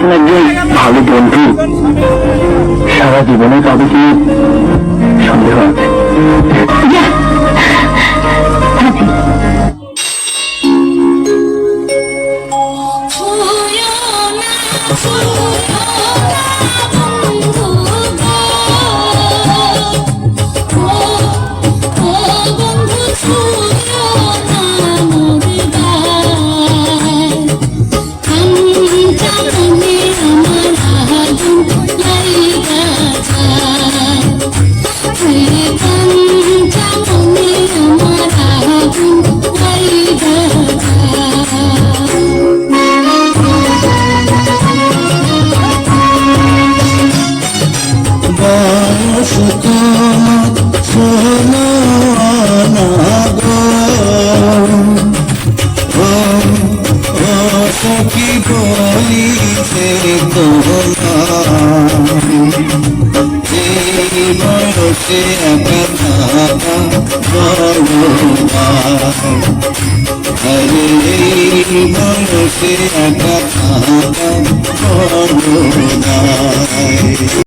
মতন একজন ভালো বন্ধু। সারা জীবনে পাবে কি সন্দেহ আছে। বলিতে বয়সে এই বয়সে বড়